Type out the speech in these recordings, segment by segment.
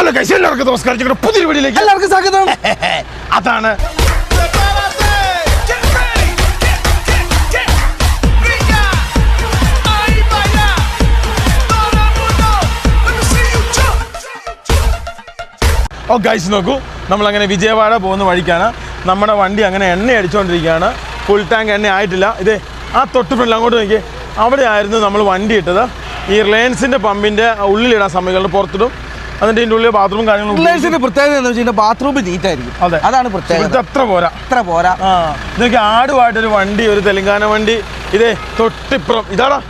Hello guys എല്ലാവർക്കും നമസ്കാരം. ഞങ്ങളുടെ പുതിയ വീടിലേക്ക് എല്ലാവർക്കും സ്വാഗതം. അതാണ് ഓ ഗൈസ് നോക്കൂ. നമ്മളങ്ങനെ വിജയവാഡ പോകുന്ന വഴിക്കാണ്. നമ്മുടെ വണ്ടി അങ്ങനെ എണ്ണ അടിച്ചുകൊണ്ടിരിക്കുകയാണ് ഫുൾ ടാങ്ക് എണ്ണ ആയിട്ടില്ല. ഇതേ ആ തൊട്ട് ഫ്രണ്ടിൽ അങ്ങോട്ട് നോക്കിയേ. അവിടെ ആയിരുന്നു നമ്മൾ വണ്ടി ഇട്ടത്. ഈ റിലയൻസിന്റെ പമ്പിന്റെ ഉള്ളിലിടാൻ സമയങ്ങളിൽ പുറത്തിടും. ഇതിന്റെ ഉള്ളിൽ ബാത്റൂം കാര്യങ്ങളും പ്രത്യേകത എന്ന് വെച്ചാൽ ബാത്റൂം നീറ്റ് ആയിരിക്കും. അതെ. അതാണ് പ്രത്യേകത. അത്ര പോരാ. അത്ര പോരാ. ഇതൊക്കെ ആടുമായിട്ടൊരു വണ്ടി ഒരു തെലങ്കാന വണ്ടി. ഇതേ തൊട്ടിപ്പുറം. ഇതാടാ.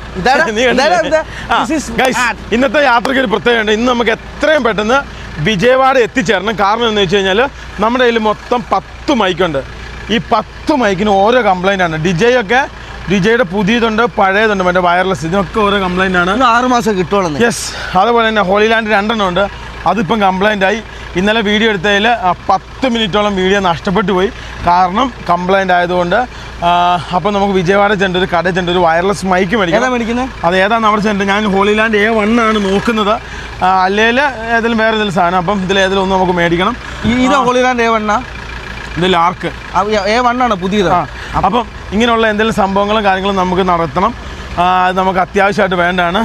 ഇന്നത്തെ യാത്രയ്ക്ക് ഒരു പ്രത്യേകത ഇന്ന് നമുക്ക് എത്രയും പെട്ടെന്ന് വിജയവാഡ എത്തിച്ചേരണം. കാരണം എന്ന് വെച്ച് കഴിഞ്ഞാൽ നമ്മുടെ കയ്യിൽ മൊത്തം പത്ത് മൈക്കുണ്ട് ഈ പത്ത് മൈക്കിന് ഓരോ കംപ്ലൈന്റ് ആണ്. ഡിജയൊക്കെ ഡിജയുടെ പുതിയതുണ്ട് പഴയതുണ്ട്. മറ്റേ വയർലെസ് ഇതിനൊക്കെ ഓരോ കംപ്ലൈന്റ് ആണ്. ആറ് മാസം കിട്ടുള്ളൂ യെസ് അതുപോലെ തന്നെ ഹോളിലാൻഡ് രണ്ടെണ്ണം ഉണ്ട്. അതിപ്പം കംപ്ലൈന്റ് ആയി. ഇന്നലെ വീഡിയോ എടുത്തതിൽ പത്ത് മിനിറ്റോളം വീഡിയോ നഷ്ടപ്പെട്ടു പോയി. കാരണം കംപ്ലൈന്റ് ആയതുകൊണ്ട് അപ്പം നമുക്ക് വിജയവാഡ ചെണ്ട് ഒരു കട ചെണ്ട് ഒരു വയർലെസ് മൈക്ക് മേടിക്കാം മേടിക്കുന്നത് അത് ഏതാണ് അവിടെ ചെണ്ട് ഞാൻ ഹോളിലാൻഡ് എ വൺ ആണ് നോക്കുന്നത്. അല്ലെങ്കിൽ ഏതെങ്കിലും വേറെ ഏതെങ്കിലും സാധനം. അപ്പം ഇതിൽ ഏതെങ്കിലും ഒന്ന് നമുക്ക് മേടിക്കണം. ഇത് ഹോളിലാൻഡ് എ വണ്ണാ ഇത് ലാർക്ക് എ വണ്ണാണ് പുതിയത്. ആ അപ്പം ഇങ്ങനെയുള്ള എന്തെങ്കിലും സംഭവങ്ങളും കാര്യങ്ങളും നമുക്ക് നടത്തണം. അത് നമുക്ക് അത്യാവശ്യമായിട്ട് വേണ്ടതാണ്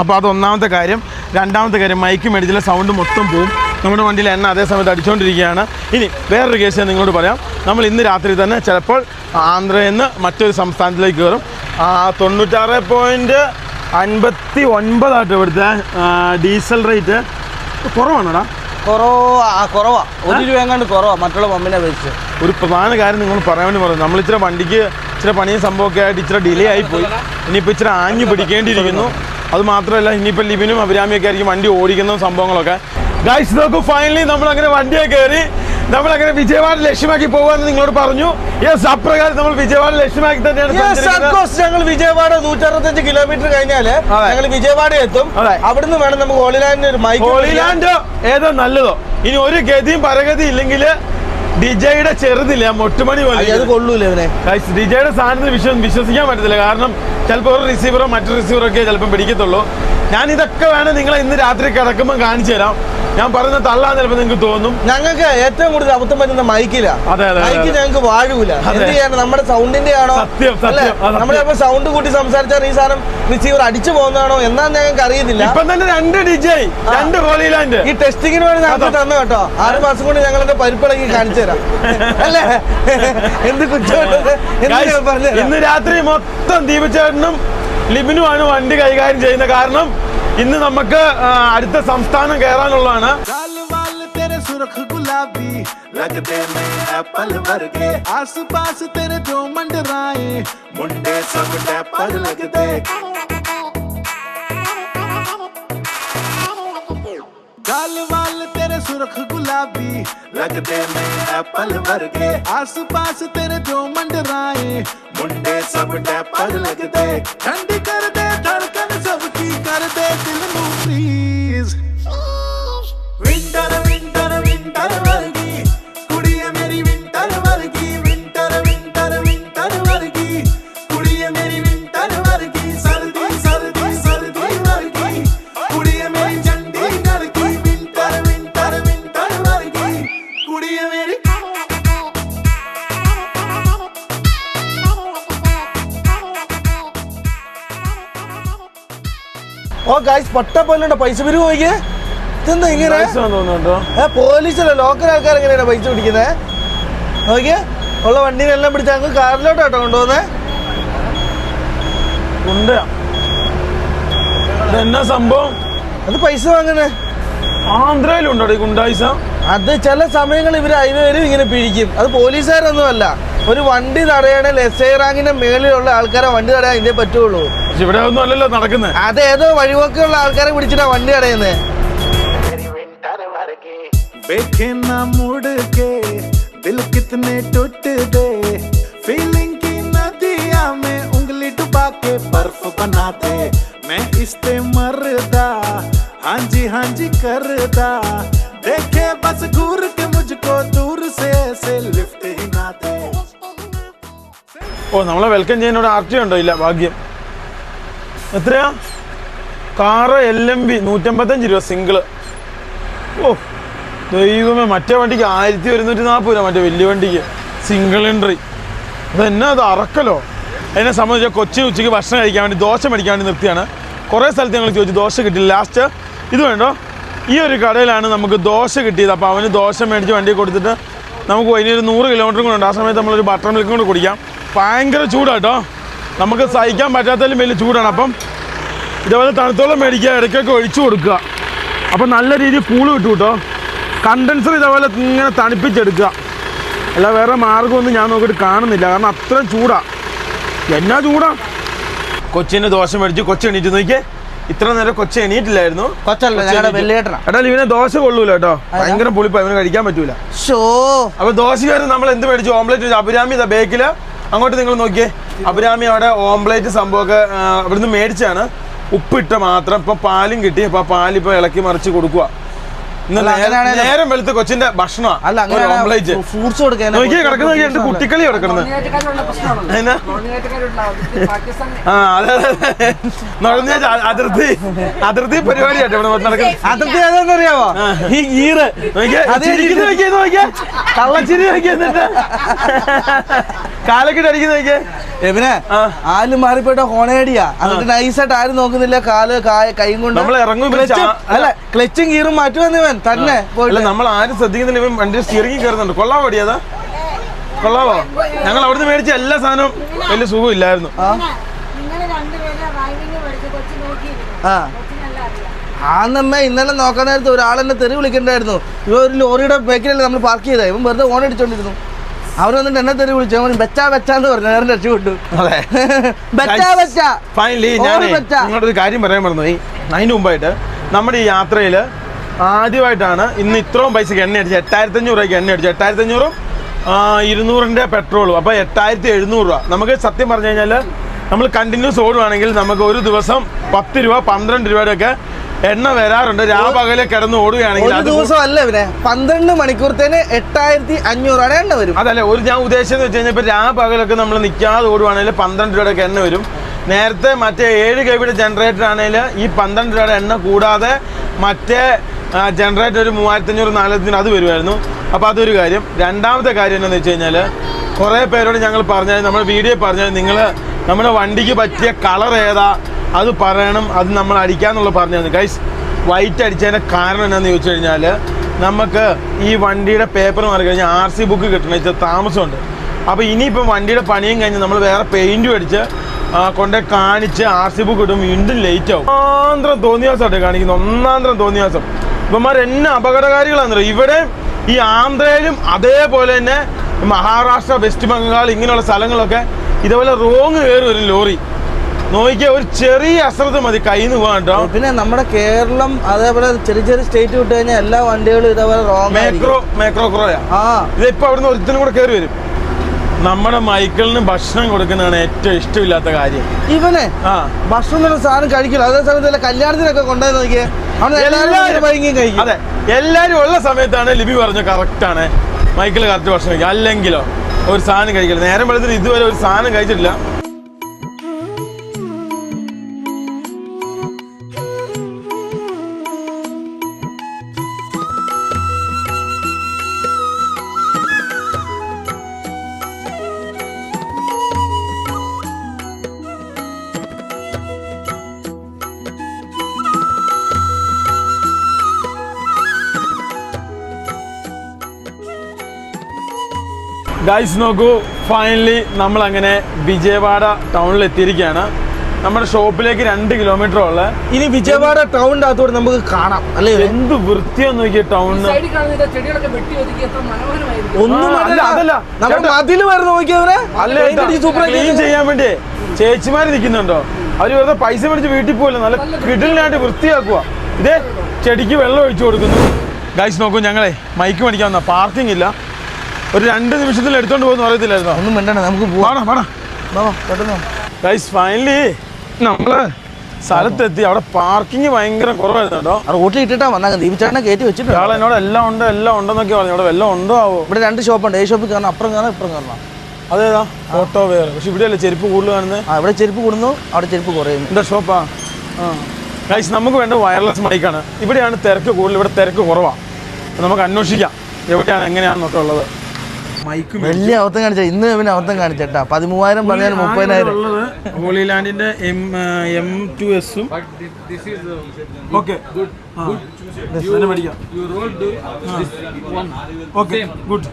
അപ്പോൾ അത് ഒന്നാമത്തെ കാര്യം. രണ്ടാമത്തെ കാര്യം മൈക്ക് മേടിച്ചില്ല സൗണ്ട് മൊത്തം പോവും. നമ്മുടെ വണ്ടിയിൽ എണ്ണ അതേ സമയത്ത് അടിച്ചുകൊണ്ടിരിക്കുകയാണ് ഇനി വേറൊരു കേസ് ഞാൻ നിങ്ങളോട് പറയാം. നമ്മൾ ഇന്ന് രാത്രി തന്നെ ചിലപ്പോൾ ആന്ധ്രയിൽ നിന്ന് മറ്റൊരു സംസ്ഥാനത്തിലേക്ക് കയറും. തൊണ്ണൂറ്റാറ് പോയിന്റ് അൻപത്തി ഒൻപതായിട്ട് ഇവിടുത്തെ ഡീസൽ റേറ്റ് കുറവാണോടാ? കുറവാ കുറവാ. ഒരു രൂപ എങ്ങാണ്ട് കുറവാ മറ്റുള്ള പമ്പിനെ അപേക്ഷിച്ച്. ഒരു പ്രധാന കാര്യം നിങ്ങൾ പറയാൻ വേണ്ടി പറഞ്ഞു. നമ്മൾ ഇച്ചിരി വണ്ടിക്ക് ഇച്ചിരി പണിയും സംഭവമൊക്കെ ആയിട്ട് ഇച്ചിരി ഡിലേ ആയിപ്പോയി ഇനിയിപ്പോൾ ഇച്ചിരി ആഞ്ഞു പിടിക്കേണ്ടിയിരിക്കുന്നു. അത് മാത്രമല്ല ഇനിയിപ്പോൾ ലിബിനും അഭിരാമിയൊക്കെ ആയിരിക്കും വണ്ടി ഓടിക്കുന്ന സംഭവങ്ങളൊക്കെ ഗൈസ് നോക്കൂ ഫൈനലി നമ്മൾ അങ്ങനെ വണ്ടിയെ കയറി നമ്മൾ അങ്ങനെ വിജയവാഡ ലക്ഷ്യമാക്കി പോകാമെന്ന് നിങ്ങളോട് പറഞ്ഞു യെസ് അപ്രകാരം നമ്മൾ വിജയവാഡ ലക്ഷ്യമാക്കി തന്നെയാണ്. ഞങ്ങൾ വിജയവാഡ നൂറ്ററുപത്തഞ്ച് കിലോമീറ്റർ കഴിഞ്ഞാൽ. ഞങ്ങൾ വിജയവാഡ എത്തും. അവിടുന്ന് വേണം നമുക്ക് ഹോളിലാൻഡ് ഒരു മൈക്ക് ഹോളിലാൻഡ് ഏതോ നല്ലതോ ഇനി ഒരു ഗതിയും പരഗതി ഇല്ലെങ്കിൽ ഡിജയുടെ ചെറുതില്ല മൊട്ടുമണി പോലെ. അത്. കൊള്ളൂല ഇവനെ. ഡിജയുടെ സാധനത്തിൽ വിശ്വ വിശ്വസിക്കാൻ പറ്റത്തില്ല. കാരണം ചിലപ്പോൾ ഒരു റിസീവറോ മറ്റു റിസീവറോ ഒക്കെ ചിലപ്പോൾ പിടിക്കത്തുള്ളൂ. ഞാൻ ഇതൊക്കെ വേണം നിങ്ങളെ ഇന്ന് രാത്രി കിടക്കുമ്പോൾ കാണിച്ചു തരാം. ഞാൻ പറയുന്ന തള്ളാൻ ചിലപ്പോൾ നിങ്ങൾക്ക് തോന്നും. ഞങ്ങൾക്ക് ഏറ്റവും കൂടുതൽ അബദ്ധം പറ്റുന്ന മൈക്കില. മൈക്ക് ഞങ്ങൾക്ക് വാഴൂല അതെ. എന്ത് ചെയ്യണം നമ്മുടെ സൗണ്ടിന്റെ ആണോ. നമ്മൾ ചിലപ്പോൾ സൗണ്ട് കൂട്ടി സംസാരിച്ചാൽ ഈ സാധനം റിസീവർ അടിച്ചു പോകുന്നതാണോ? എന്നാ ഞങ്ങൾക്ക് അറിയുന്നില്ല ഇപ്പൊ തന്നെ രണ്ട് ഡിജെ രണ്ട് ഹോളിലാൻഡ് ഈ ടെസ്റ്റിങ്ങിന് വേണ്ടി ഞങ്ങൾക്ക് തന്നെ കേട്ടോ. ആറ് മാസം കൊണ്ട് ഞങ്ങൾ എന്റെ പരിപ്പിളക്കി കാണിച്ചു തരാം. അല്ലേ? എന്ത് കുറ്റം. ഇന്ന് രാത്രി മൊത്തം ദീപചേട്ടനും ലിബിനുമാണ് വണ്ടി കൈകാര്യം ചെയ്യുന്ന കാരണം ഇന്ന് നമുക്ക് അടുത്ത സംസ്ഥാനം കയറാനുള്ളതാണ്. ആസ് പാസ് ജോ മണ്ടറായേ മുണ്ടേ സബ് ടേപ്പർ ലഗ്ദേ गाल वाल तेरे सुरख गुलाबी लगते मैं एप्पल वर्गे आस पास तेरे जो मंडराए, मुंडे सब टैपर लगते। ठंडी कर दे, धड़कन सबकी कर दे, दिल ഗായ്സ് പട്ട പോലുണ്ട് പൈസ പിരിവ് നോക്കിയേ ഇതെന്താ ഇങ്ങനെ? ഏ പോലീസല്ല ലോക്കൽ ആൾക്കാർ എങ്ങനെയാണ് പൈസ പിടിക്കുന്നത് നോക്കിയേ ഉള്ള വണ്ടീനെല്ലാം പിടിച്ച് അങ്ങ് കാറിലോട്ട് കേട്ടോ കൊണ്ടുപോകുന്നേ ഉണ്ട്. എന്നാ സംഭവം? അത് പൈസ വാങ്ങുന്നേ. ആന്ധ്രയിലുണ്ടോ ഈ ഗുണ്ടായിസ? അത് ചില സമയങ്ങളിൽ ഇവർ അതിന് വരും ഇങ്ങനെ പിടിക്കും അത് പോലീസുകാരൊന്നുമല്ല. ഒരു വണ്ടി തടയണേൽ എസ് ഐ റാങ്കിന്റെ മേളിലുള്ള ആൾക്കാരെ വണ്ടി തടയാൻ ഇതേ പറ്റുള്ളൂ. ഇവിടെ ഒന്നും അല്ലല്ലോ നടക്കുന്നത് അത് ഏതോ വഴിവൊക്കെയുള്ള ആൾക്കാരെ പിടിച്ചിട്ടാ വണ്ടി തടയുന്നത് देखे ना मुड़ के दिल कितने टूट दे फीलिंग की नदिया में उंगली डुबा के बर्फ बना दे मैं इस पे मरदा हाँ जी हाँ जी करदा देखे बस घूर के मुझको दूर से ऐसे लिफ्ट ही ना दे ഓ നമ്മളെ വെൽക്കം ചെയ്യാൻ ഇവിടെ ആർ ടി ഉണ്ടോ ഇല്ല ഭാഗ്യം എത്രയാ? കാറ് എൽ എം ബി നൂറ്റമ്പത്തഞ്ച് രൂപ സിംഗിൾ. ഓ ദൈവമേ മറ്റേ വണ്ടിക്ക് ആയിരത്തി ഒരുന്നൂറ്റി നാൽപ്പത് രൂപ മറ്റേ വലിയ വണ്ടിക്ക് സിംഗിൾ എൻട്രി അതെന്നാ അത് അറക്കലോ? എന്നെ സംബന്ധിച്ച് കൊച്ചി ഉച്ചയ്ക്ക് ഭക്ഷണം കഴിക്കാൻ വേണ്ടി ദോശ മേടിക്കാൻ വേണ്ടി നിർത്തിയാണ്. കുറേ സ്ഥലത്ത് ഞങ്ങൾ ചോദിച്ചു ദോശ കിട്ടി ലാസ്റ്റ് ഇത് വേണ്ടോ? ഈ ഒരു കടയിലാണ് നമുക്ക് ദോശ കിട്ടിയത്. അപ്പോൾ അവന് ദോശ മേടിച്ച് വണ്ടി കൊടുത്തിട്ട് നമുക്ക് വൈകുന്നേരം നൂറ് കിലോമീറ്ററും കൂടെ ഉണ്ട്. ആ സമയത്ത് നമ്മളൊരു ബട്ടർ മിൽക്കും കൂടെ കുടിക്കാം. ഭയങ്കര ചൂടാട്ടോ നമുക്ക് സഹിക്കാൻ പറ്റാത്തതിലും വലിയ ചൂടാണ്. അപ്പം ഇതേപോലെ തണുത്തോളം മേടിക്കുക ഇടയ്ക്കൊക്കെ ഒഴിച്ചു കൊടുക്കുക. അപ്പം നല്ല രീതിയിൽ കൂൾ കിട്ടും കേട്ടോ. കണ്ടൻസർ ഇതേപോലെ ഇങ്ങനെ തണുപ്പിച്ചെടുക്കുക. അല്ല വേറെ മാർഗമൊന്നും ഞാൻ നോക്കിയിട്ട് കാണുന്നില്ല. കാരണം അത്രയും ചൂടാ. എന്നാ ചൂടാ? കൊച്ചിന് ദോശ മേടിച്ച് കൊച്ചു എണീറ്റ് നോക്കിയേ. ഇത്ര നേരം കൊച്ചു എണീറ്റില്ലായിരുന്നു. എടാ ഇവനെ ദോശ കൊള്ളൂല കേട്ടോ. ഭയങ്കര പുളിപ്പാ ഇവന് കഴിക്കാൻ പറ്റൂല. ഷോ. അപ്പൊ ദോശക്കാരൻ നമ്മൾ എന്ത് മേടിച്ചു? ഓംലെറ്റ് അഭിരാമി ബേക്കിൽ. അങ്ങോട്ട് നിങ്ങൾ നോക്കിയേ. അഭിരാമി അവിടെ ഓംപ്ലേറ്റ് സംഭവമൊക്കെ അവിടുന്ന് മേടിച്ചാണ് ഉപ്പിട്ട മാത്രം. ഇപ്പൊ പാലും കിട്ടി. അപ്പൊ ആ പാലിപ്പോ ഇളക്കി മറിച്ച് കൊടുക്കുക നേരം- വെളുത്ത് കൊച്ചിന്റെ ഭക്ഷണം അല്ല ഫ്രൂട്ട്സ് കൊടുക്കാൻ എന്റെ കുട്ടിക്കളി കിടക്കുന്നത് ആ അതെ അതെ നുഴഞ്ഞ അതിർത്തി. അതിർത്തി ഇവിടെ നടക്കുന്നത്. അതിർത്തി ഏതാണെന്നറിയാമോ ഈ ഗീറ് നോക്കിയേ, അത് ചിരിക്കുന്നത് നോക്കിയേ, നോക്കിയേ. കള്ളച്ചിരി നോക്കിയേ എന്നിട്ട്. കാലക്കിട്ട് അടിക്കുന്ന നോക്കിയേ. ആൽ മാറിപ്പോയിട്ട് ഹോണേടിയാ. എന്നിട്ട് നൈസായിട്ട് ആരും നോക്കുന്നില്ല കാൽ കൈ കൈയും കൊണ്ട് നമ്മൾ ഇറങ്ങും അല്ല. ക്ലച്ചും ഗീറും മാറ്റുവാൻ ഇവൻ തന്നെ അല്ല നമ്മൾ ആരും ശ്രദ്ധിക്കുന്നില്ല. ഇവൻ വണ്ടി സ്റ്റിയറിംഗ് കയറുന്നുണ്ട്. കൊള്ളാവോ പടിയാതാ കൊള്ളാവോ? ഞങ്ങൾ അവിടുന്ന് മേടിച്ച എല്ലാ സാധനവും വലിയ സുഖമില്ലായിരുന്നു നിങ്ങൾ രണ്ടുപേരും ഡ്രൈവിംഗ് പഠിച്ച് കൊച്ചു നോക്കിയിരുന്നു ആ. ആന്നമ്മ ഇന്നലെ നോക്കാൻ നേരത്ത് ഒരാളെന്നെ തെറി വിളിക്കണ്ടായിരുന്നു. ഇവ ഒരു ലോറിയുടെ ബേക്കിലല്ലേ നമ്മൾ പാർക്ക് ചെയ്തത് ഇവൻ വെറുതെ ഓൺ അടിച്ചോണ്ടിരുന്നു. അവർ വന്നിട്ട് എന്നെ തെറി വിളിച്ചു. അവൻ ബെച്ചാ ബെച്ചാന്ന് പറഞ്ഞു. നേരം രക്ഷപ്പെട്ടു ഫൈനലി ഞാൻ ഓടി ഒരു കാര്യം പറയാൻ മറന്നു പോയി അതിന് മുമ്പായിട്ട് നമ്മുടെ ഈ യാത്രയിൽ ആദ്യമായിട്ടാണ് ഇന്ന് ഇത്രയും പൈസക്ക് എണ്ണ അടിച്ചത് എട്ടായിരത്തി അഞ്ഞൂറ് രൂപയ്ക്ക് എണ്ണ അടിച്ചത് എട്ടായിരത്തി അഞ്ഞൂറും ഇരുന്നൂറിന്റെ പെട്രോളും അപ്പോൾ എട്ടായിരത്തി എഴുന്നൂറ് രൂപ. നമുക്ക് സത്യം പറഞ്ഞു കഴിഞ്ഞാൽ നമ്മൾ കണ്ടിന്യൂസ് ഓടുവാണെങ്കിൽ നമുക്ക് ഒരു ദിവസം പത്ത് രൂപ പന്ത്രണ്ട് രൂപയുടെ ഒക്കെ എണ്ണ വരാറുണ്ട്. രാപകലെ കിടന്ന് ഓടുകയാണെങ്കിൽ ഒരു ദിവസം അല്ല ഇവനെ പന്ത്രണ്ട് മണിക്കൂറത്തേന് എട്ടായിരത്തി അഞ്ഞൂറാണ് എണ്ണ വരും. അതല്ല ഒരു ഞാൻ ഉദ്ദേശിച്ചത് വെച്ച് കഴിഞ്ഞാൽ ഇപ്പോൾ രാപകലൊക്കെ നമ്മൾ നിൽക്കാതെ ഓടുവാണെങ്കിൽ പന്ത്രണ്ട് രൂപയുടെ എണ്ണ വരും. നേരത്തെ മറ്റേ ഏഴ് കെവിയുടെ ജനറേറ്റർ ആണെങ്കിൽ ഈ പന്ത്രണ്ട് രൂപയുടെ എണ്ണ കൂടാതെ മറ്റേ ജനറേറ്റർ ഒരു മൂവായിരത്തഞ്ഞൂറ് നാലായിരത്തിന് അത് വരുമായിരുന്നു അപ്പോൾ അതൊരു കാര്യം. രണ്ടാമത്തെ കാര്യം എന്താണെന്ന് വെച്ച് കഴിഞ്ഞാൽ കുറേ പേരോട് ഞങ്ങൾ പറഞ്ഞാൽ നമ്മുടെ വീഡിയോ പറഞ്ഞാൽ നിങ്ങൾ നമ്മുടെ വണ്ടിക്ക് പറ്റിയ കളർ ഏതാ അത് പറയണം അത് നമ്മൾ അടിക്കാന്നുള്ള പറഞ്ഞായിരുന്നു. ഗൈസ് വൈറ്റ് അടിച്ചതിന്റെ കാരണം എന്താണെന്ന് ചോദിച്ചു കഴിഞ്ഞാൽ നമുക്ക് ഈ വണ്ടിയുടെ പേപ്പർ മാറി കഴിഞ്ഞാൽ ആർ സി ബുക്ക് കിട്ടണ ഇച്ചിരി താമസമുണ്ട്. അപ്പോൾ ഇനിയിപ്പം വണ്ടിയുടെ പണിയും കഴിഞ്ഞ് നമ്മൾ വേറെ പെയിന്റും അടിച്ച് കൊണ്ട് കാണിച്ച് ആർ സി ബുക്ക് കിട്ടും വീണ്ടും ലേറ്റ് ആവും. ഒന്നാന്തരം തോന്നിയാസമായിട്ട് കാണിക്കുന്നത്. ഒന്നാന്തരം തോന്നിയാസം. ഇവന്മാർ എന്നെ അപകടകാരികളാണെന്നറിയോ? ഇവിടെ ഈ ആന്ധ്രയിലും അതേപോലെ തന്നെ മഹാരാഷ്ട്ര വെസ്റ്റ് ബംഗാൾ ഇങ്ങനെയുള്ള സ്ഥലങ്ങളൊക്കെ ഇതേപോലെ റോങ് കയറി ഒരു ലോറി. നോക്കിയ ഒരു ചെറിയ അശ്രദ്ധ മതി കയ്യിൽ കേട്ടോ. പിന്നെ നമ്മുടെ കേരളം അതേപോലെ ചെറിയ ചെറിയ സ്റ്റേറ്റ് വിട്ട് കഴിഞ്ഞാൽ എല്ലാ വണ്ടികളും ഇതേപോലെ റോങ് മേക്രോ മേക്രോ ക്രോയാ ആ. ഇതിപ്പോ അവിടുന്ന് ഒരുത്തിനും കൂടെ കയറി വരും. നമ്മുടെ മൈക്കിളിന് ഭക്ഷണം കൊടുക്കുന്നതാണ് ഏറ്റവും ഇഷ്ടമില്ലാത്ത കാര്യം. ഇവനെ ആ. ഭക്ഷണം സാധനം കഴിക്കില്ല. അതേ സമയത്ത് കല്യാണത്തിനൊക്കെ കൊണ്ടുപോയി നോക്കിയേ. എല്ലാവരും അതെ. എല്ലാരും ഉള്ള സമയത്താണ് ലിപി പറഞ്ഞ കറക്റ്റ് ആണ്. മൈക്കിൾ കറക്റ്റ് ഭക്ഷണം കഴിക്കുക അല്ലെങ്കിലോ ഒരു സാധനം കഴിക്കില്ല. നേരം വെള്ളത്തിൽ ഇതുവരെ ഒരു സാധനം കഴിച്ചിട്ടില്ല. ഗൈസ് നോക്കൂ. ഫൈനലി നമ്മൾ അങ്ങനെ വിജയവാഡ ടൗണിൽ എത്തിയിരിക്കുകയാണ് നമ്മുടെ ഷോപ്പിലേക്ക് രണ്ട് കിലോമീറ്റർ ഉള്ള ഇനി വിജയവാഡ ടൗണിന്റെ അകത്തോടെ നമുക്ക് കാണാം അല്ലേ? എന്ത് വൃത്തിയോ നോക്കിയ ടൗണിന്. സൈഡിൽ കാണുന്ന ചെടികളൊക്കെ വെട്ടി ഒതുക്കി എത്ര മനോഹരമായിരുന്നു ഒന്നും അതല്ല. നമ്മൾ മതിൽ വരെ നോക്കിയവരെ ക്ലീൻ ചെയ്യാൻ വേണ്ടി ചേച്ചിമാര് നിൽക്കുന്നുണ്ടോ? അവർ വെറുതെ പൈസ മേടിച്ച് വീട്ടിൽ പോയില്ല നല്ല കിടലിനായിട്ട് വൃത്തിയാക്കുക ഇതേ ചെടിക്ക് വെള്ളം ഒഴിച്ചു കൊടുക്കുന്നു. ഗൈസ് നോക്കൂ ഞങ്ങളെ മൈക്ക് മേടിക്കാൻ വന്ന. പാർക്കിംഗ് ഇല്ല. ഒരു രണ്ട് നിമിഷത്തിൽ എടുത്തോണ്ട് പോകുന്ന അറിയത്തില്ലായിരുന്നോ? ഒന്നും വേണ്ട നമുക്ക് പെട്ടെന്ന്. ഗൈസ് ഫൈനലി നമ്മൾ സ്ഥലത്തെത്തി. അവിടെ പാർക്കിംഗ് ഭയങ്കര കുറവായിരുന്നു കേട്ടോ. റോട്ടിൽ ഇട്ടിട്ടാ വന്നാ. ദീപിച്ചേട്ടനെ കയറ്റി വെച്ചിട്ടുണ്ട്. ആൾ എന്നോട് എല്ലാം ഉണ്ട് എല്ലാം ഉണ്ടെന്നൊക്കെ പറഞ്ഞു. അവിടെ എല്ലാം ഉണ്ടോ ആവോ? ഇവിടെ രണ്ട് ഷോപ്പുണ്ട്. ഏ ഷോപ്പിൽ കയറണം അപ്പുറം കയറണം ഇപ്പുറം കയറണം. അതേതാ? ഫോട്ടോ വെയർ പക്ഷെ ഇവിടെയല്ലേ ചെരുപ്പ് കൂടുതൽ കാണുന്നത് ആ ഇവിടെ ചെരുപ്പ് കൂടുന്നു അവിടെ ചെരുപ്പ് കുറയുന്നു. എന്താ ഷോപ്പാ? ആ. ഗൈസ് നമുക്ക് വേണ്ട വയർലെസ് മൈക്കാണ് ഇവിടെയാണ് തിരക്ക് കൂടുതൽ ഇവിടെ തിരക്ക് കുറവാണ് നമുക്ക് അന്വേഷിക്കാം എവിടെയാണ് എങ്ങനെയാണെന്നൊക്കെ ഉള്ളത്. വലിയ അബദ്ധം കാണിച്ച ഇന്ന് പിന്നെ അബദ്ധം കാണിച്ചേട്ടാ. പതിമൂവായിരം പതിനായിരം മുപ്പതിനായിരം. ഹോളിലാൻഡിന്റെ ലാൻഡിന്റെ എം എം ടു എസും. ഓക്കെ ഓക്കെ ഗുഡ്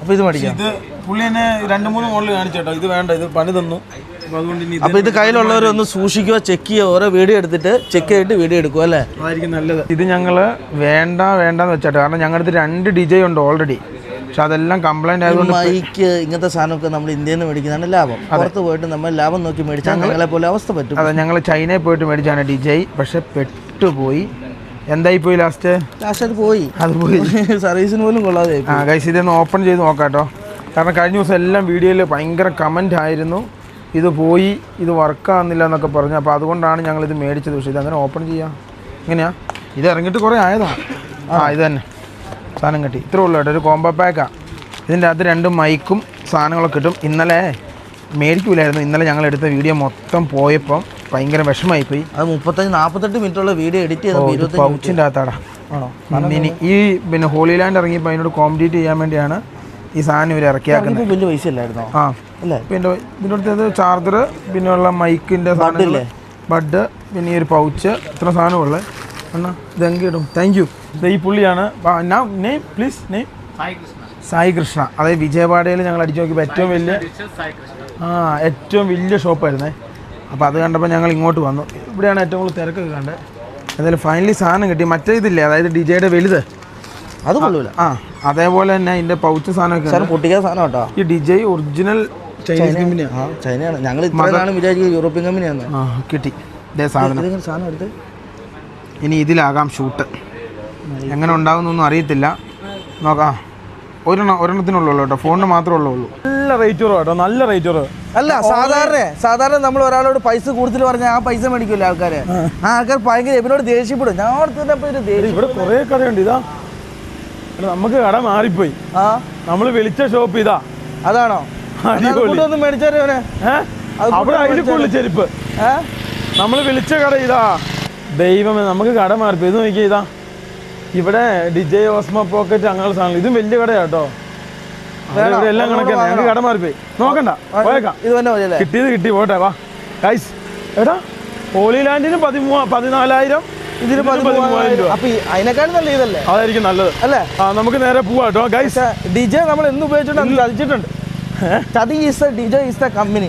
അപ്പൊ ഇത് മേടിക്കാം. ഇത് പുള്ളി എന്നെ രണ്ട് മൂന്ന് മോഡൽ കാണിച്ചേട്ടോ. ഇത് വേണ്ട ഇത് പണി തന്നു. അപ്പൊ ഇത് കയ്യിലുള്ളവരൊന്ന് സൂക്ഷിക്കുക ചെക്ക് ചെയ്യുക ഓരോ വീഡിയോ എടുത്തിട്ട് ചെക്ക് ചെയ്തിട്ട് വീഡിയോ എടുക്കുക അല്ലേ? അതായിരിക്കും നല്ലത്. ഇത് ഞങ്ങൾ വേണ്ട വേണ്ടെന്ന് വെച്ചാട്ടോ. കാരണം ഞങ്ങളുടെ അടുത്ത് രണ്ട് ഡിജൈ ഉണ്ട് ഓൾറെഡി പക്ഷെ അതെല്ലാം കംപ്ലൈന്റ് ആയതുകൊണ്ട് മൈക്ക് ഇങ്ങനത്തെ സാധനമൊക്കെ നമ്മൾ ഇന്ത്യയിൽ നിന്ന് മേടിക്കുന്നതാണ് ലാഭം. പുറത്ത് പോയിട്ട് നമ്മൾ ലാഭം നോക്കി മേടിച്ചാൽ ഞങ്ങളെ പോലെ അവസ്ഥ പറ്റും. അതെ ഞങ്ങൾ ചൈനയിൽ പോയിട്ട് മേടിച്ചാണ് ഡി ജെ പക്ഷെ പെട്ടുപോയി. എന്തായി പോയി ലാസ്റ്റ് ലാസ്റ്റ് അത് പോയി. അത് പോയി. സർവീസിന് പോലും കൊള്ളാതെ ആ ഗൈസ് ഇതൊന്ന് ഓപ്പൺ ചെയ്ത് നോക്കാട്ടോ. കാരണം കഴിഞ്ഞ ദിവസം എല്ലാം വീഡിയോയിൽ ഭയങ്കര കമന്റ് ആയിരുന്നു. ഇത് പോയി ഇത് വർക്ക് ആകുന്നില്ല എന്നൊക്കെ പറഞ്ഞു. അപ്പോൾ അതുകൊണ്ടാണ് ഞങ്ങൾ ഇത് മേടിച്ചത്. പക്ഷേ ഇത് അങ്ങനെ ഓപ്പൺ ചെയ്യാം. എങ്ങനെയാ ഇത് ഇറങ്ങിയിട്ട് കുറേ ആയതാണ് ആ. ഇത് തന്നെ. സാധനം കിട്ടി. ഇത്രേ ഉള്ളൂ കേട്ടോ. ഒരു കോംബോ പാക്കാണ് ഇതിന്റെ അകത്ത് രണ്ട് മൈക്കും സാധനങ്ങളൊക്കെ കിട്ടും. ഇന്നലെ മേടിക്കൂലായിരുന്നു. ഇന്നലെ ഞങ്ങൾ എടുത്ത വീഡിയോ മൊത്തം പോയപ്പം ഭയങ്കര വിഷമമായിപ്പോയി. അത് മുപ്പത്തഞ്ച് നാൽപ്പത്തെട്ട് മിനിറ്റ് ഉള്ള വീഡിയോ എഡിറ്റ് ചെയ്ത പൗച്ചിന്റെ അകത്താടാ. ആണോ? ഇനി ഈ പിന്നെ ഹോളി ലാൻഡ് ഇറങ്ങിയപ്പോൾ അതിനോട് കോംപ്ലീറ്റ് ചെയ്യാൻ വേണ്ടിയാണ് ഈ സാധനം ഇവർ ഇറക്കിയാക്കുന്നത്. വലിയ പൈസ ഇല്ലായിരുന്നോ? ആ. അല്ലേ? പിന്നെ ഇതിന്റെ അടുത്തത് ചാർജർ പിന്നെ ഉള്ള മൈക്കിന്റെ സാധനം ബഡ് പിന്നെ ഈ ഒരു പൗച്ച് ഇത്ര സാധനമുള്ളത് അണ്ണാ ഇതെങ്കിടും താങ്ക് യു ഈ പുള്ളിയാണ് name please name Sai Krishna. അതായത് വിജയവാഡയിൽ ഞങ്ങൾ അടിച്ചു നോക്കിയപ്പോൾ ഏറ്റവും വലിയ ആ ഏറ്റവും വലിയ ഷോപ്പായിരുന്നേ. അപ്പോൾ അത് കണ്ടപ്പോൾ ഞങ്ങൾ ഇങ്ങോട്ട് വന്നു. ഇവിടെയാണ് ഏറ്റവും കൂടുതൽ തിരക്കൊക്കെ കണ്ടത്. എന്തായാലും ഫൈനലി സാധനം കിട്ടി. മറ്റേ ഇതില്ലേ? അതായത് ഡിജയുടെ വലുത്. അത് കൊള്ളൂല. ആ അതേപോലെ തന്നെ അതിന്റെ പൗച്ച് സാധനമൊക്കെ ഉണ്ട്. സാധനം കേട്ടോ? ഈ ഡിജൈ ഒറിജിനൽ ചൈനീസ് കമ്പനിയാണ് ആ. ചൈനയാണ് ഞങ്ങൾ ഇത്രയാണ് നാളും യൂറോപ്യൻ കമ്പനിയാണ് ആ കിട്ടി. ഇതേ സാധനം. സാധനം എടുത്ത്? ഇനി ഇതിലാകാം ഷൂട്ട് എങ്ങനെ ഉണ്ടാകുന്നൊന്നും അറിയത്തില്ല. നോക്കാം ഒരെണ്ണം ഒരെണ്ണത്തിനുള്ളൂ കേട്ടോ. ഫോണിന് മാത്രമേ ഉള്ളൂ. നല്ല റേറ്റ് കുറവ് കേട്ടോ നല്ല റേറ്റ് കുറവ്. അല്ല സാധാരണ സാധാരണ നമ്മൾ ഒരാളോട് പൈസ കൂടുതൽ പറഞ്ഞാൽ ആ പൈസ മേടിക്കില്ല ആൾക്കാര്? ആ. ആൾക്കാർ ഭയങ്കര ഇവരോട് ദേഷ്യപ്പെടും. ഞാൻ ദേഷ്യം ഇവിടെ കുറേ കടയുണ്ട് ഇതാ നമുക്ക് കട മാറിപ്പോയി. ആ. നമ്മൾ വിളിച്ച ഷോപ്പ് ഇതാ. അതാണോ. ഒന്നും മേടിച്ചാലേ അവനെ. ഏഹ് അത് അവിടെ അതിൽ കൂടുതൽ ചെരുപ്പ് നമ്മൾ വിളിച്ച കട ഇതാ. ദൈവമേ നമുക്ക് കട മാറിപ്പോയി. ഇത് നോക്കിയേ ഇതാ. ഇവിടെ ഡിജെ ഓസ്മ പോക്കറ്റ് അങ്ങനെയുള്ള സാധനങ്ങൾ. ഇതും വലിയ കടയാ കേട്ടോ. എല്ലാം കണക്കാണ് ഞങ്ങൾക്ക് കട മാറിപ്പോയി നോക്കണ്ട പോയേക്കാം. ഇത് തന്നെ കിട്ടിയത് കിട്ടി പോട്ടെ വാ. ഗൈസ് എടാ ഹോളി ലാൻഡിന് പതിമൂവ പതിനാലായിരം. ഇതിന് അതിനേക്കാളും അതായിരിക്കും നല്ലത്. അല്ലേ? ആ നമുക്ക് നേരെ പോവാ കേട്ടോ. ഗൈസ് ഡിജെ നമ്മൾ എന്ന് ഉപയോഗിച്ചിട്ടുണ്ട് ചതിച്ചിട്ടുണ്ട്. ചതി is the D is the company.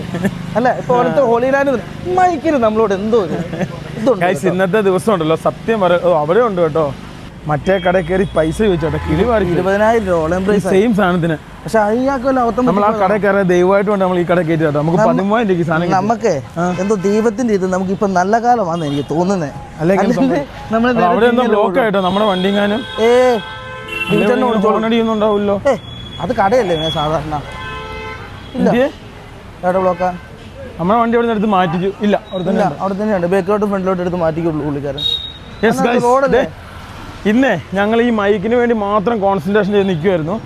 അല്ലേ? ഇപ്പൊ അവിടുത്തെ ഹോളിലാൻഡ് മൈക്കിന് നമ്മളോട് എന്തോ ഇത്. ഇതുണ്ട് ഗൈസ് ഇന്നത്തെ ദിവസം ഉണ്ടല്ലോ. സത്യം അവിടെ ഉണ്ട് കേട്ടോ. മറ്റേ കടയിൽ കയറി പൈസ ചോദിച്ചോട്ടെ കിളി മാറി ഇരുപതിനായിരം രൂപ സെയിം സാധനത്തിന്. പക്ഷെ അയ്യാക്കല്ല നമ്മൾ ആ കടയിൽ കയറാൻ ദൈവമായിട്ട് കൊണ്ട് നമ്മൾ ഈ കട കയറ്റി നമുക്ക് പതിമൂവായിരം രൂപയ്ക്ക് സാധനം നമുക്ക് എന്തോ ദൈവത്തിന്റെ ഇത് നമുക്ക് ഇപ്പൊ നല്ല കാലമാണെന്ന് എനിക്ക് തോന്നുന്നത് അല്ലെങ്കിൽ അവിടെ എന്തോ ബ്ലോക്ക് ആയിട്ടോ? നമ്മുടെ വണ്ടിങ്ങാനും. ഏ ഡിവിറ്ററിന് വിളിച്ചോളൂ ഉണ്ടാവില്ലോ ഏ അത് കടയല്ലേ ഞാൻ സാധാരണ? ഇല്ല? എവിടെ ബ്ലോക്കാ നമ്മുടെ വണ്ടി അവിടെ എടുത്ത് മാറ്റിച്ചു. ഇല്ല അവിടെ തന്നെ അവിടെ തന്നെയാണ് ബാക്കിലോട്ട് ഫ്രണ്ടിലോട്ട് എടുത്ത് മാറ്റിക്കുള്ളൂ പുള്ളിക്കാരൻ. റോഡല്ലേ? ഇന്നേ ഞങ്ങൾ ഈ മൈക്കിന് വേണ്ടി മാത്രം കോൺസെൻട്രേഷൻ ചെയ്ത് നിൽക്കുമായിരുന്നു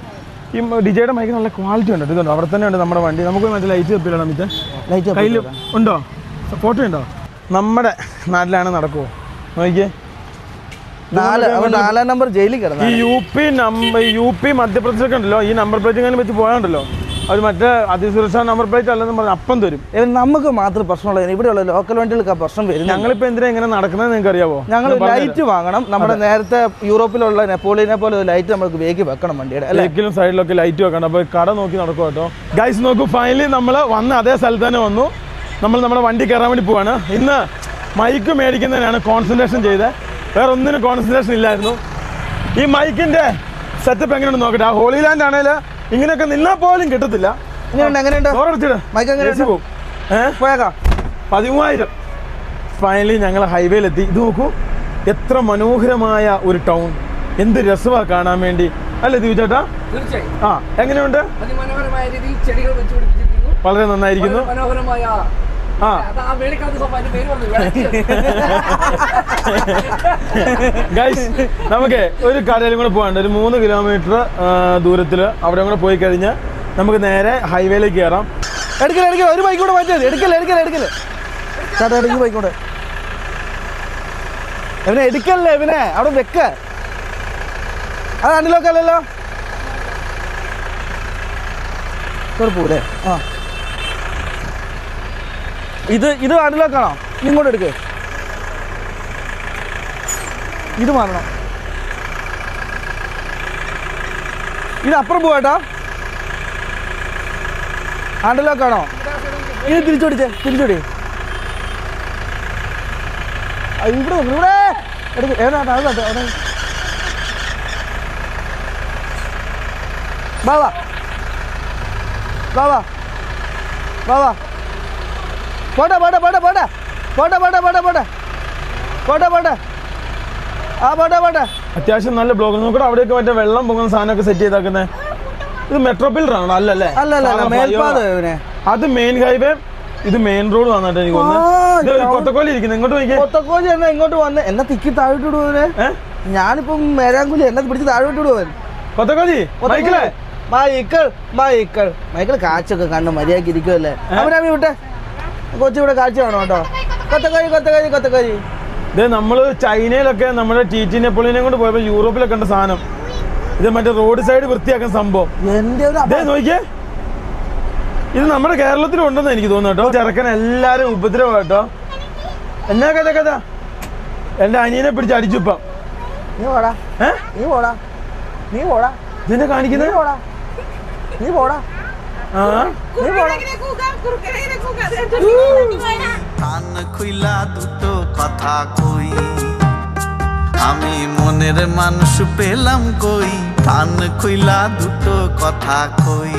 ഈ ഡിജയുടെ മൈക്ക് നല്ല ക്വാളിറ്റി ഉണ്ട്. ഇതുണ്ട് അവിടെ തന്നെ ഉണ്ട് നമ്മുടെ വണ്ടി. നമുക്ക് മറ്റേ ലൈറ്റ് തപ്പിയിടാം മിറ്റേ? ലൈറ്റ് കയ്യിൽ ഉണ്ടോ? ഫോട്ടോ ഉണ്ടോ? നമ്മുടെ നാട്ടിലാണ് നടക്കുമോ നോക്കിയേ നാല് നമ്പർ ജയിലിൽ കിടന്നു ഈ U P number U P മധ്യപ്രദേശൊക്കെ ഉണ്ടല്ലോ. ഈ നമ്പർ പ്ലേറ്റ് വെച്ച് പോയാണ്ടല്ലോ അവർ മറ്റേ അതിസുരക്ഷാ നമ്പർ പ്ലേറ്റ് അല്ലെന്ന് പറഞ്ഞ് അപ്പം തരും. നമുക്ക് മാത്രം പ്രശ്നമുള്ള ഇവിടെയുള്ള ലോക്കൽ വണ്ടികൾക്ക് ആ പ്രശ്നം വരും ഞങ്ങളിപ്പോൾ എന്തിനാ ഇങ്ങനെ നടക്കുന്നത് നിങ്ങൾക്ക് അറിയാവോ ഞങ്ങൾ ലൈറ്റ് വാങ്ങണം. നമ്മുടെ നേരത്തെ യൂറോപ്പിലുള്ള നെപ്പോളിയനെ പോലെ ലൈറ്റ് നമുക്ക് വേഗി വെക്കണം വണ്ടിയുടെ അല്ലേ? ബേക്കിലും സൈഡിലൊക്കെ ലൈറ്റ് വെക്കണം. അപ്പോൾ കട നോക്കി നടക്കും കേട്ടോ. ഗൈസ് നോക്കൂ ഫൈനലി നമ്മൾ വന്ന അതേ സ്ഥലത്ത് തന്നെ വന്നു. നമ്മൾ നമ്മുടെ വണ്ടി കയറാൻ വേണ്ടി പോവാണ്. ഇന്ന് മൈക്ക് മേടിക്കുന്നതിനാണ് കോൺസെൻട്രേഷൻ ചെയ്തത്. വേറെ ഒന്നിനും കോൺസെൻട്രേഷൻ ഇല്ലായിരുന്നു. ഈ മൈക്കിന്റെ സെറ്റപ്പ് എങ്ങനെയുണ്ട് നോക്കട്ടെ. ആ ഹോളി ലാൻഡ് ആണെങ്കിൽ ഇങ്ങനെയൊക്കെ നിന്നാ പോലും കിട്ടത്തില്ല. പതിമൂവായിരം. ഫൈനലി ഞങ്ങൾ ഹൈവേയിലെത്തി ഇത് നോക്കൂ. എത്ര മനോഹരമായ ഒരു ടൗൺ എന്ത് രസമാണ് കാണാൻ വേണ്ടി. അല്ലേ ദീപു ചേട്ടാ? ആ എങ്ങനെയുണ്ട്? രീതിയിൽ ചെടികൾ വെച്ച് വളരെ നന്നായിരിക്കുന്നു. മനോഹരമായ ആ. ഗൈസ് നമുക്ക് ഒരു കടയിലും കൂടെ പോകാണ്ട് ഒരു മൂന്ന് കിലോമീറ്റർ ദൂരത്തിൽ അവിടെ കൂടെ പോയി കഴിഞ്ഞാൽ നമുക്ക് നേരെ ഹൈവേയിലേക്ക് കയറാം എടുക്കല എടുക്കല. ഒരു ബൈക്ക് കൂടെ മാറ്റിയത് എടുക്കല എടുക്കല എടുക്കല. ചേട്ടാ ഈ ബൈക്ക് കൂടെ. ഇവനെ എടുക്കല്ലേ ഇവനെ? അവിടെ വെക്ക. അത് അണ്ടിലോക്കല്ലല്ലോ കുഴപ്പമില്ലേ ആ. ഇത് ഇത് അണ്ടിലോക്കാണോ ഇങ്ങോട്ട് എടുക്ക്. ഇത് മാറണം. ഇത് അപ്പുറം പോവാട്ടോ ആണ്ടലോക്കാണോ ഇത് തിരിച്ചോടിച്ചേ തിരിച്ചോടി. ഇവിടെ ഇവിടെ. എടുക്ക് ഏതാ അത് അവിടെ വാ. വാ വാ. പോട്ടെ പോട്ടെ പോട്ടെ പോട്ടെ പോട്ടെ പോട്ടെ പോട്ടെ പോട്ടെ പോട്ടെ പോട്ടെ ആ പോട്ടെ പോട്ടെ അത്യാവശ്യം നല്ല ബ്ലോക്ക് നോക്കട്ടെ അവിടെയൊക്കെ മറ്റേ വെള്ളം പൊങ്ങുന്ന സാധനമൊക്കെ സെറ്റ് ചെയ്താക്കുന്നത് ഇത് മെട്രോ ആണോ അല്ലല്ലേ? അല്ലല്ല മേൽപ്പാത അത് മെയിൻ ഹൈവേ ഇത് മെയിൻ റോഡ് വന്നിട്ട് എനിക്ക് കൊത്തക്കോലി ഇരിക്കുന്നു. ഇങ്ങോട്ട് നോക്കിയേ. കൊത്തക്കോലി എന്നാ ഇങ്ങോട്ട് വന്ന്. എന്നെ തിക്കി താഴോട്ട് ഇടുവനെ ഞാനിപ്പോ ഞാനിപ്പം മേരാങ്കുലി എന്നെ പിടിച്ച് താഴോട്ട് ഇടുവൻ കൊത്തക്കോലി മൈക്കിളെ. Michael Michael. മൈക്കിൾ കാച്ചൊക്കെ കണ്ട് മര്യാദയ്ക്ക് ഇരിക്കുമല്ലേ അവരാ വിട്ടെ. കൊച്ചു ഇവിടെ കാഴ്ച വേണം കേട്ടോ. കൊത്തക്കോഴി കൊത്തക്കോഴി കൊത്തക്കോഴി ഇത് നമ്മൾ ചൈനയിലൊക്കെ നമ്മുടെ ടി ടി നെപ്പോളിയനെ കൊണ്ട് പോയപ്പോ യൂറോപ്പിലൊക്കെ ഉണ്ട് സാധനം. ഇത് മറ്റേ റോഡ് സൈഡ് വൃത്തിയാക്കുന്ന സംഭവം. നോക്കിയേ. ഇത് നമ്മുടെ കേരളത്തിലും ഉണ്ടെന്ന് എനിക്ക് തോന്നുന്നു കേട്ടോ. ചെറുക്കൻ എല്ലാരും ഉപദ്രവം കേട്ടോ. എന്നാ കഥ കഥ? എന്റെ അനിയനെ പിടിച്ച് അടിച്ചുപ്പം നീ പോടാ. നീ പോടാ. നീ പോടാ. ഇതിനെ നീ കാണിക്കുന്നത് പോടാ നീ പോടാ. നീ പോടാ. কান খুইলা দুটো কথা কই আমি মনের মানুষ পেলাম কই কান খুইলা দুটো কথা কই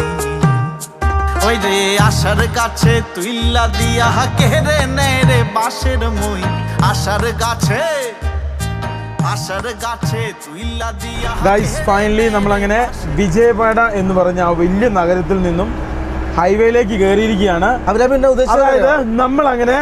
ওই রে আশার গাছে তুইলা দিয়া কেড়ে নেয় রে বাঁশের মই আশার গাছে ഗൈസ് ഫൈനലി നമ്മളങ്ങനെ വിജയപാട എന്ന് പറഞ്ഞ ആ വലിയ നഗരത്തിൽ നിന്നും ഹൈവേയിലേക്ക് കയറിയിരിക്കുകയാണ്. അവരെ പിന്നെ അതായത് നമ്മളങ്ങനെ നമ്മൾ അങ്ങനെ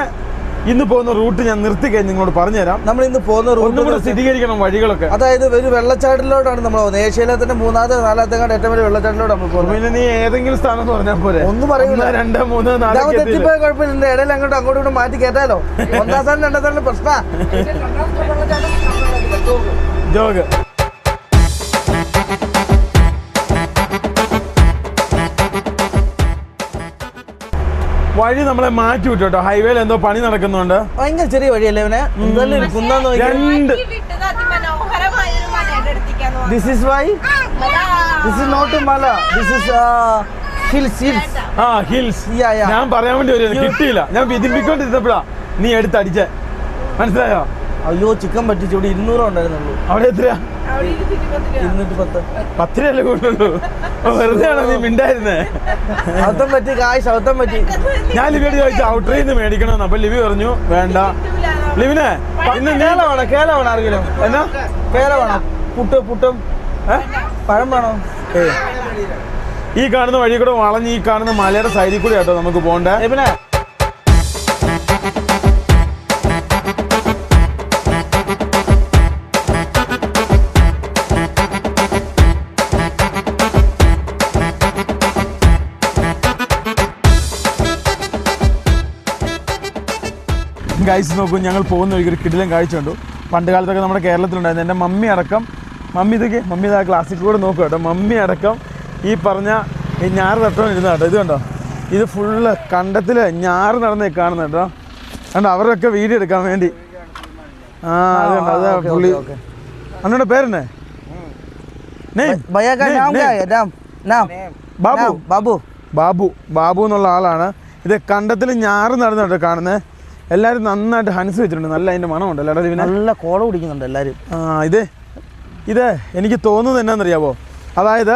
ഇന്ന് പോകുന്ന റൂട്ട് ഞാൻ നിർത്തി കഴിഞ്ഞ് നിങ്ങളോട് പറഞ്ഞുതരാം. നമ്മൾ ഇന്ന് പോകുന്ന റൂട്ട് സ്ഥിരീകരിക്കണം വഴികളൊക്കെ. അതായത് ഒരു വെള്ളച്ചാട്ടിലോട്ടാണ് നമ്മൾ പോകുന്നത്. ഏഷ്യയിലെ തന്നെ മൂന്നാമത്തെ നാലാമത്തെ കാട് ഏറ്റവും വലിയ വെള്ളച്ചാട്ടിലോട്ട് നമ്മൾ പോകുന്നത്. പിന്നെ നീ ഏതെങ്കിലും സ്ഥാനം എന്ന് പറഞ്ഞാൽ പോലെ ഒന്നും പറയുന്നില്ല രണ്ടോ രണ്ട് മൂന്ന് നാല്? തെറ്റിപ്പോയ കുഴപ്പമില്ല. ഇടയിൽ അങ്ങോട്ടും അങ്ങോട്ടും ഇങ്ങോട്ടും മാറ്റി കേട്ടാലോ ഒന്നാം സ്ഥാനം രണ്ടാം സ്ഥാനം പ്രശ്ന. ജോഗ്. വഴി നമ്മളെ മാറ്റി വിട്ടു കേട്ടോ ഹൈവേയിൽ എന്തോ പണി നടക്കുന്നുണ്ട്. ഭയങ്കര ചെറിയ വഴിയല്ലേ ഇവനെ എന്തായാലും ഒരു രണ്ട്. This is why. This is not മല. ദിസ് ഇസ് ഹിൽസ് ഹിൽസ് ആ ഹിൽസ്. ഞാൻ പറയാൻ വേണ്ടി വരുന്നത് കിട്ടിയില്ല. ഞാൻ വിധിപ്പിക്കൊണ്ടിരുന്നപ്പോഴാ നീ എടുത്തടിച്ചേ. മനസ്സിലായോ? അയ്യോ ചിക്കൻ പറ്റിച്ചു ഇവിടെ ഇരുന്നൂറ് ഉണ്ടായിരുന്നുള്ളൂ. അവിടെ എത്രയാ? അവിടെ ഇരുന്നൂറ്റി പത്ത്. പത്ത്. രൂപയല്ലേ കൂടുതലുള്ളൂ വെറുതെ ആണോ നീ മിണ്ടായിരുന്നേ? ശബ്ദം പറ്റി കായ് ശബ്ദം പറ്റി. ഞാൻ ലിവിയോട് ചോദിച്ചു ഔട്ടറിൽ നിന്ന് മേടിക്കണമെന്ന്. അപ്പൊ ലിവി പറഞ്ഞു വേണ്ട. ലിവിനെ ഇന്ന് കേല വേണോ കേല വേണോ ആരെങ്കിലും എന്നാ? കേല വേണോ പുട്ട് പുട്ടും പഴം വേണോ. ഈ കാണുന്ന വഴി കൂടെ വളഞ്ഞ് ഈ കാണുന്ന മലയുടെ സൈഡിൽ കൂടെ കേട്ടോ നമുക്ക് പോണ്ടേ. പിന്നെ ഗൈസ് നോക്കും ഞങ്ങൾ പോകുന്ന ഒരു കിടിലം കാഴ്ച കണ്ടു. പണ്ട് കാലത്തൊക്കെ നമ്മുടെ കേരളത്തിലുണ്ടായിരുന്നു എന്റെ മമ്മി അടക്കം മമ്മി ഇതൊക്കെ മമ്മി ഇതാ ക്ലാസ്സിൽ കൂടെ നോക്കുക കേട്ടോ. മമ്മി അടക്കം ഈ പറഞ്ഞ ഈ ഞാറ് തട്ടം ഇരുന്ന കേട്ടോ. ഇത് കണ്ടോ? ഇത് ഫുള്ള് കണ്ടത്തിൽ ഞാറ് നടന്ന് കാണുന്നു കേട്ടോ. കണ്ടോ? അവരൊക്കെ വീഡിയോ എടുക്കാൻ വേണ്ടി. ആ അത് കണ്ടോ? അതാ പുള്ളി. അന്നോട് പേരെന്നെ? ബാബു. ബാബു. ബാബു. ബാബു എന്നുള്ള ആളാണ്. ഇത് കണ്ടത്തിൽ ഞാറ് നടന്നു കേട്ടോ കാണുന്നേ. എല്ലാവരും നന്നായിട്ട് ഹൻസ് വെച്ചിട്ടുണ്ട്. നല്ല അതിന്റെ മണമുണ്ട് അല്ലാതെ പിന്നെ നല്ല കോള കുടിക്കുന്നുണ്ട് എല്ലാരും. ആ ഇത് ഇത് എനിക്ക് തോന്നുന്നത് എന്നാണെന്നറിയാവോ അതായത്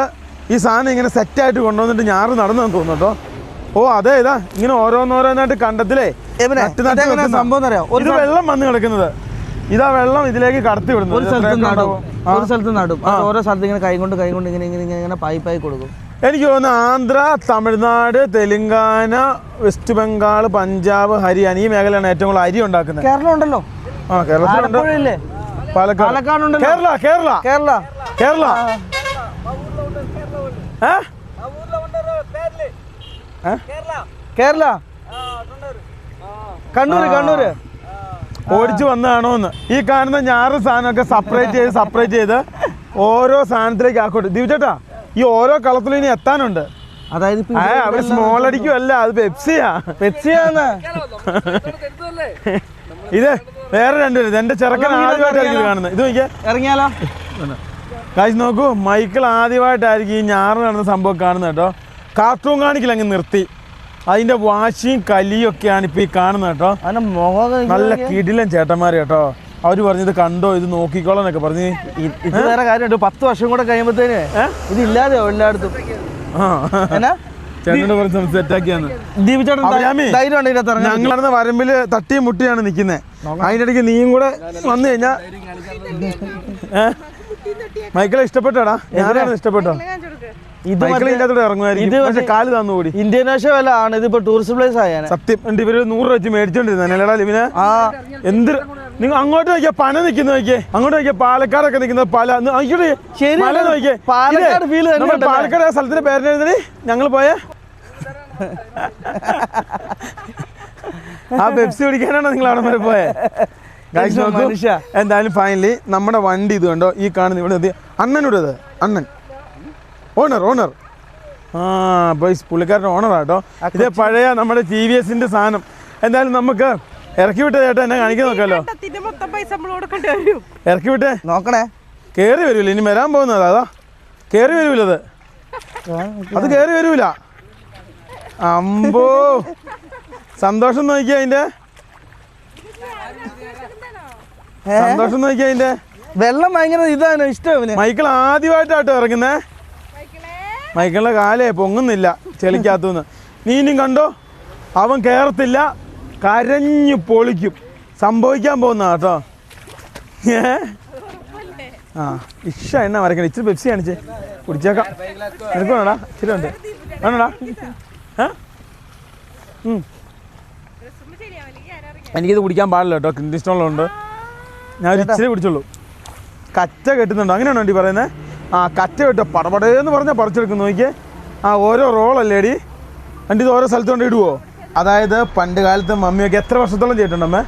ഈ സാധനം ഇങ്ങനെ സെറ്റായിട്ട് കൊണ്ടുവന്നിട്ട് ഞാറ് നടന്നെന്ന് തോന്നുന്നു കേട്ടോ. ഓ അതെ ഇതാ ഇങ്ങനെ ഓരോന്നോരോന്നായിട്ട് കണ്ടത്തിലേ. സംഭവം? ഒരു വെള്ളം വന്ന് കിടക്കുന്നത്. ഇതാ വെള്ളം ഇതിലേക്ക് കടത്തി വിടുന്നു ഒരു സ്ഥലത്ത് നടും. ഒരു സ്ഥലത്ത് നടും. ഓരോ സ്ഥലത്ത് ഇങ്ങനെ കൈകൊണ്ട് കൈകൊണ്ട് കൈ കൊണ്ട് ഇങ്ങനെ ഇങ്ങനെ ഇങ്ങനെ ഇങ്ങനെ പായി പായി കൊടുക്കും. എനിക്ക് തോന്നുന്നു ആന്ധ്ര തമിഴ്നാട് തെലുങ്കാന വെസ്റ്റ് ബംഗാൾ പഞ്ചാബ് ഹരിയാന ഈ മേഖലയാണ് ഏറ്റവും കൂടുതൽ അരി ഉണ്ടാക്കുന്നത്. കേരളം ഉണ്ടല്ലോ. ആ കേരളത്തിലുണ്ട്. പാലക്കാട്. കേരള കേരള. കേരള. കേരള? കേരള. കണ്ണൂര് കണ്ണൂര്. ഓടിച്ചു വന്നതാണോ എന്ന്. ഈ കാണുന്ന ഞാറ് സാധനമൊക്കെ സെപ്പറേറ്റ് ചെയ്ത് സെപ്പറേറ്റ് ചെയ്ത് ഓരോ സാധനത്തിലേക്ക് ആക്കോട്ടെ. ദിവചേട്ടാ ഈ ഓരോ കളത്തിലും ഇനി എത്താനുണ്ട്. അതായത് അവർ സ്മോൾ അടിക്കുമല്ല അത് പെപ്സിയാ. പെപ്സിയാന്ന്. ഇത് വേറെ രണ്ടുപേരും എന്റെ ചെറുക്കൻ ആദ്യമായിട്ടായിരിക്കും കാണുന്നത്. ഇത് നോക്കിയാ. ഇറങ്ങിയാലോ? കാശ് നോക്കൂ മൈക്കിൾ ആദ്യമായിട്ടായിരിക്കും ഈ ഞാറ് നടന്ന സംഭവം കാണുന്നത് കേട്ടോ. കാർട്ടൂൺ കാണിക്കില്ല അങ്ങ് നിർത്തി. അതിന്റെ വാശിയും കലിയും ഒക്കെയാണ് ഇപ്പൊ ഈ കാണുന്നത് കേട്ടോ. നല്ല കിടിലൻ ചേട്ടന്മാര് കേട്ടോ. അവർ പറഞ്ഞത് കണ്ടോ ഇത് നോക്കിക്കോളാന്നൊക്കെ പറഞ്ഞു ഇത് വേറെ കാര്യമുണ്ട്. പത്ത് വർഷം കൂടെ കഴിയുമ്പോഴത്തേന് ഇത് ഇല്ലാതെ എല്ലായിടത്തും? ഞങ്ങളന്ന് വരമ്പിൽ തട്ടിയും മുട്ടിയാണ് നിക്കുന്നത് അതിന്റെ ഇടയ്ക്ക് നീയും കൂടെ വന്നു കഴിഞ്ഞാ ഏ? മൈക്കിളെ ഇഷ്ടപ്പെട്ടാടാ? ഞാനാണ് ഇഷ്ടപ്പെട്ടോ? ഇന്ത്യൻ വില ആണ് ഇതിപ്പോ ടൂറിസ്റ്റ് പ്ലേസ് ആയാനെ. സത്യം ഇവർ നൂറ് രൂപ മേടിച്ചോണ്ടിരുന്ന അല്ലേടാ ആ. എന്ത് നിങ്ങൾ അങ്ങോട്ട് നോക്കിയാ പന നിൽക്കുന്ന നോക്കിയേ. അങ്ങോട്ട് നോക്കിയ പാലക്കാടൊക്കെ നിൽക്കുന്ന. പല അങ്ങോട്ട്. മല നോക്കിയേ. പാലക്കാട് ഫീൽ? പാലക്കാട് ആ സ്ഥലത്തിന്റെ പേരെഴുതി ഞങ്ങൾ പോയ. ആ പെപ്സി കുടിക്കാനാണോ നിങ്ങൾ അവിടെ വരെ പോയെ. എന്തായാലും ഫൈനലി നമ്മുടെ വണ്ടി ഇത് കണ്ടോ? ഈ കാണുന്ന ഇവിടെ അണ്ണനോട് അണ്ണൻ. ഓണർ ഓണർ ആ ബോയ്സ് പുള്ളിക്കാരന്റെ ഓണറാട്ടോ ഇത് പഴയ നമ്മുടെ ടി വി എസിന്റെ സാധനം. എന്തായാലും നമുക്ക് ഇറക്കി വിട്ടേ ചേട്ടാ എന്നെ കാണിക്കാൻ നോക്കാമല്ലോ വരും. ഇറക്കി വിട്ടേ? നോക്കണേ. കയറി വരൂല. ഇനി വരാൻ പോകുന്നത് അതാ. കയറി വരൂല അത്. അത് കയറി വരൂല. അമ്പോ. സന്തോഷം നോക്കിയ അതിന്റെ സന്തോഷം നോക്കിയ അതിന്റെ വെള്ളം ഭയങ്കര ഇതാണ് ഇഷ്ടം ഇവന് മൈക്കിൾ ആദ്യമായിട്ടാട്ടോ ഇറങ്ങുന്നേ. മൈക്കിളിന്റെ കാലേ പൊങ്ങുന്നില്ല ചെളിക്കകത്തുനിന്ന്. നീ ഇനിയും കണ്ടോ? അവൻ കയറത്തില്ല കരഞ്ഞു പൊളിക്കും. സംഭവിക്കാൻ പോകുന്ന കേട്ടോ. ഏ? ആ ഇഷ എണ്ണ വരക്കണം ഇച്ചിരി പെപ്സി കാണിച്ചേ. കുടിച്ചേക്കാം. എടുക്കണോടാ ഇച്ചിരി ഉണ്ട്. വേണോടാ. എനിക്കിത് കുടിക്കാൻ പാടില്ല കേട്ടോ. കിന്തിഷ്ടമുള്ളതുകൊണ്ട് ഞാൻ ഒരു ഇച്ചിരി കുടിച്ചുള്ളൂ. കച്ച കെട്ടുന്നുണ്ടോ? അങ്ങനെയാണോ വണ്ടി പറയുന്നത് ആ കറ്റ കെട്ടുക പടപടേന്ന് പറഞ്ഞാൽ പറിച്ചെടുക്കും നോക്കിയേ. ആ ഓരോ റോളല്ലേ അടി വണ്ടി ഇത് ഓരോ സ്ഥലത്ത് കൊണ്ട് ഇടുവോ? അതായത് പണ്ട് കാലത്ത് മമ്മിയൊക്കെ എത്ര വർഷത്തോളം ചെയ്തിട്ടുണ്ട് അമ്മേ?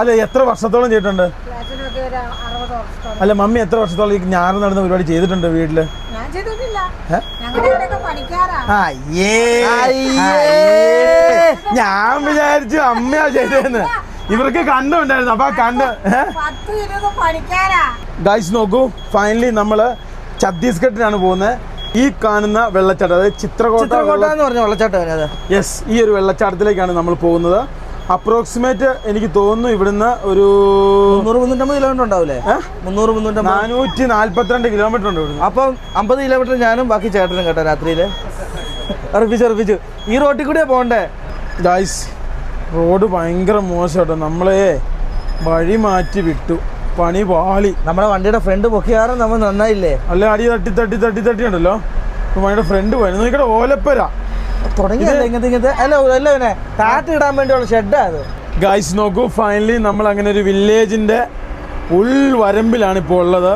അല്ല എത്ര വർഷത്തോളം ചെയ്തിട്ടുണ്ട്? അല്ല മമ്മി എത്ര വർഷത്തോളം ഈ ഞാറ് നടന്ന പരിപാടി ചെയ്തിട്ടുണ്ട് വീട്ടിൽ? ഞാൻ ചെയ്തിട്ടില്ല. ഞങ്ങളുടെ ഇവിടെയൊക്കെ പണിക്കാരാ. അയ്യേ അയ്യേ. ഞാൻ വിചാരിച്ചു അമ്മയാ ചെയ്തതെന്ന് ഇവർക്ക് കണ്ടുണ്ടായിരുന്നു അപ്പൊ ആ കണ്ട് ഏഹ് പത്ത് ഇരുപത് പണിക്കാരാ. ഗൈസ് നോക്കൂ. ഫൈനലി നമ്മൾ ഛത്തീസ്ഗഡിനാണ് പോകുന്നത് ഈ കാണുന്ന വെള്ളച്ചാട്ടം അതായത് ചിത്രകോട്ട ചിത്രകോട്ട എന്ന് പറഞ്ഞ വെള്ളച്ചാട്ടം യെസ് ഈ ഒരു വെള്ളച്ചാട്ടത്തിലേക്കാണ് നമ്മൾ പോകുന്നത്. അപ്രോക്സിമേറ്റ് എനിക്ക് തോന്നുന്നു ഇവിടുന്ന് ഒരു മുന്നൂറ് മുന്നൂറ്റമ്പത് കിലോമീറ്റർ ഉണ്ടാവില്ലേ? മുന്നൂറ് മുന്നൂറ്റമ്പത് നാനൂറ്റി നാല്പത്തിരണ്ട് കിലോമീറ്റർ ഉണ്ട് ഇവിടുന്ന്. അപ്പം അമ്പത് കിലോമീറ്റർ ഞാനും ബാക്കി ചേട്ടനും കേട്ടോ രാത്രിയിൽ. ഉറപ്പിച്ചു ഉറപ്പിച്ചു. ഈ റോട്ടിൽ കൂടിയാ പോകണ്ടേ? ഗൈസ് റോഡ് ഭയങ്കര മോശം കേട്ടോ. നമ്മളെ വഴി മാറ്റി വിട്ടു. പണി പാളി. നമ്മുടെ വണ്ടിയുടെ ഫ്രണ്ട് പൊക്കിയാറും നമ്മൾ നന്നായില്ലേ? അല്ല അടി തട്ടി തട്ടി തട്ടി തട്ടി ഉണ്ടല്ലോ. വണ്ടിയുടെ ഫ്രണ്ട് പോയി നോക്കിയുടെ ഓലപ്പര. തുടങ്ങിയല്ലേ ഇങ്ങനത്തെ ഇങ്ങനത്തെ? അല്ല പിന്നെ വേണ്ടിയുള്ള ഷെഡാ അത്. ഗൈസ് നോക്കൂ ഫൈനലി നമ്മൾ അങ്ങനെ ഒരു വില്ലേജിന്റെ ഉൾവരമ്പിലാണ് ഇപ്പോൾ ഉള്ളത്.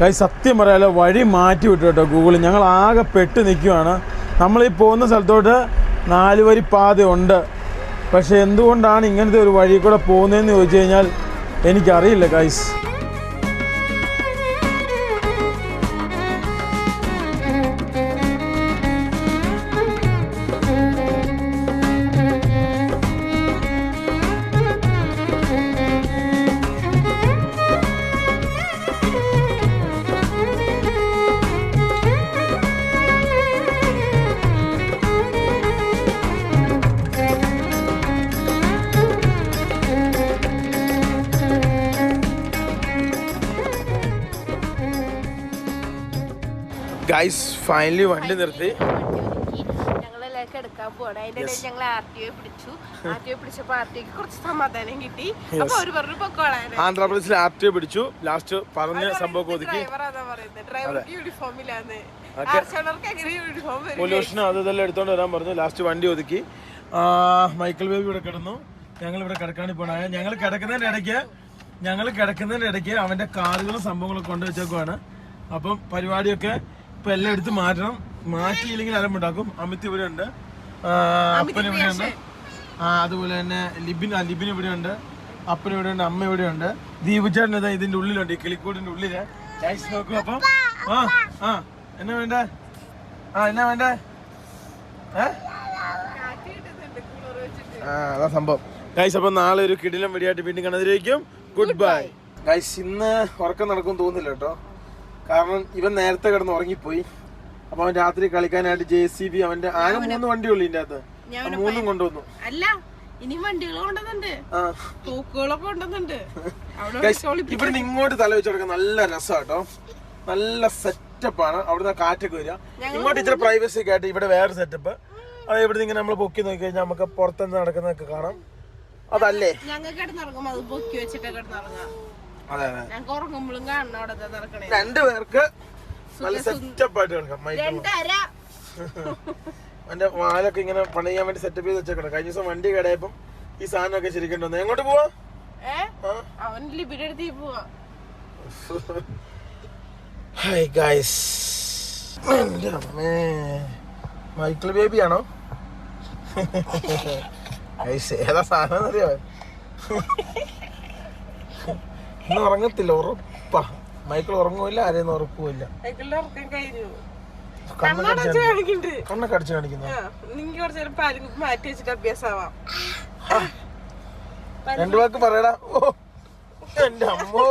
ഗൈസ് സത്യം പറയാലോ വഴി മാറ്റി വിട്ടു കേട്ടോ ഗൂഗിൾ ഞങ്ങൾ ആകെ പെട്ട് നിൽക്കുവാണ്. നമ്മൾ ഈ പോകുന്ന സ്ഥലത്തോട്ട് നാല് വരി പാതയുണ്ട് പക്ഷെ എന്തുകൊണ്ടാണ് ഇങ്ങനത്തെ ഒരു വഴി കൂടെ പോകുന്നതെന്ന് ചോദിച്ചു കഴിഞ്ഞാൽ എനിക്കറിയില്ല ഗൈസ് ഗൈസ് ഫൈനലി വണ്ടി നിർത്തി. എടുക്കാൻ പോകണം അതിന്റെ ഇടയിൽ ഞങ്ങൾ ആർ ടി ഒ പിടിച്ചു. ആർ ടി ഒ പിടിച്ചപ്പോ ആർ ടി കുറച്ച് സമാധാനം കിട്ടി. അപ്പൊ അവർ പറഞ്ഞു പൊക്കോളാന് ആന്ധ്രാപ്രദേശിൽ ആർ ടി പിടിച്ചു. ലാസ്റ്റ് പറഞ്ഞ സംഭവം ഒതുക്കി യൂണിഫോം പൊല്യൂഷനും അത്. ഇതെല്ലാം എടുത്തോണ്ട് വരാൻ പറഞ്ഞു. ലാസ്റ്റ് വണ്ടി ഒതുക്കി. മൈക്കിൾ ബേബി ഇവിടെ കിടന്നു. ഞങ്ങൾ ഇവിടെ കിടക്കാണ് പോണായ ഞങ്ങൾ കിടക്കുന്നതിന്റെ ഇടയ്ക്ക് ഞങ്ങൾ കിടക്കുന്നതിന്റെ ഇടയ്ക്ക് അവന്റെ കാറുകളും സംഭവങ്ങളും കൊണ്ടുവച്ചേക്കുവാണ്. അപ്പം പരിപാടിയൊക്കെ ഇപ്പൊ എല്ലാം എടുത്ത് മാറ്റണം. മാറ്റിയില്ലെങ്കിൽ അലമ്പുണ്ടാക്കും അമിത് ഇവിടെ ഉണ്ട്. അപ്പന അപ്പൻ ഇവിടെ ഉണ്ട്. ആ അതുപോലെ തന്നെ ലിബിൻ ആ ലിബിൻ ഇവിടെ ഉണ്ട്. അപ്പൻ ഇവിടെ ഉണ്ട്. അമ്മ ഇവിടെ ഉണ്ട്. ദീപുചേട്ടൻ ഇതാ ഇതിന്റെ ഉള്ളിലുണ്ട് ഈ കിളിക്കൂടിന്റെ ഉള്ളിൽ. നോക്കൂ അപ്പം. ആ ആ എന്നാ വേണ്ടേ? ആ എന്നാ വേണ്ടേ? ഏ? ആ അതാ സംഭവം. ഗൈസ് അപ്പം നാളെ ഒരു കിടിലം വെടിയായിട്ട് വീണ്ടും കണ്ടതിലേക്കും ഗുഡ് ബൈ ഗൈസ് ഇന്ന് ഉറക്കം നടക്കും തോന്നില്ല കേട്ടോ. കാരണം ഇവൻ നേരത്തെ കിടന്ന് ഉറങ്ങിപ്പോയി. അപ്പൊ അവൻ രാത്രി കളിക്കാനായിട്ട് ജെ സി ബി അവന്റെ ആകെ മൂന്ന് വണ്ടിയുള്ളൂ ഇതിന്റെ അകത്ത്. മൂന്നും കൊണ്ടുവന്നു. അല്ല ഇനി വണ്ടികൾ കൊണ്ടുവന്നുണ്ട് തോക്കുകളൊക്കെ കൊണ്ടുവന്നുണ്ട് ഇവിടുന്ന് ഇങ്ങോട്ട് തല വെച്ച് കൊടുക്കാൻ നല്ല രസാട്ടോ നല്ല സെറ്റപ്പ് ആണ്. അവിടുന്ന് കാറ്റൊക്കെ വരിക. ഇങ്ങോട്ട് ഇച്ചിരി പ്രൈവസി ഒക്കെ ആയിട്ട് ഇവിടെ വേറെ സെറ്റപ്പ് അത് ഇവിടുന്ന് ഇങ്ങനെ നമ്മൾ പൊക്കി നോക്കി കഴിഞ്ഞാൽ നമുക്ക് പുറത്തുനിന്ന് നടക്കുന്നതൊക്കെ കാണാം. അതല്ലേ? ഞങ്ങൾ കിടന്നുറങ്ങുമ്പോ അത് പൊക്കി വെച്ചിട്ട് കിടന്നുറങ്ങാം ഞങ്ങൾക്ക് ഉറങ്ങുമ്പോഴും കാണണം അവിടെ നടക്കണേ രണ്ടു പേർക്ക് നല്ല സെറ്റപ്പ് ആയിട്ട് കിടക്കാം. രണ്ടര. എന്റെ വാലൊക്കെ ഇങ്ങനെ പണിയാൻ വേണ്ടി സെറ്റപ്പ് ചെയ്ത് വെച്ചേക്കണം. കഴിഞ്ഞ ദിവസം വണ്ടി കടയപ്പം ഈ സാധനമൊക്കെ ശരിക്കും വന്നു എങ്ങോട്ട് പോവാ? ഏ? അവൻ ലിബിയുടെ അടുത്ത് പോവാ. ഹായ് അമ്മേ. മൈക്കിൾ ബേബി ആണോ? ഏതാ സാധനം അറിയോ ഇന്ന് ഉറങ്ങത്തില്ല ഉറപ്പാ. മൈക്കിൾ ഉറങ്ങൂല ആരെയൊന്നും ഉറപ്പില്ല സൈക്കിളിൽ ഉറക്കം കഴിഞ്ഞു. കണ്ണൊക്കെ അടിച്ചു കാണിക്കുന്നു? മാറ്റി വെച്ചിട്ട് അഭ്യാസമാവാം രണ്ടു വാക്ക് പറയടാ. ഓ എന്റെ അമ്മോ.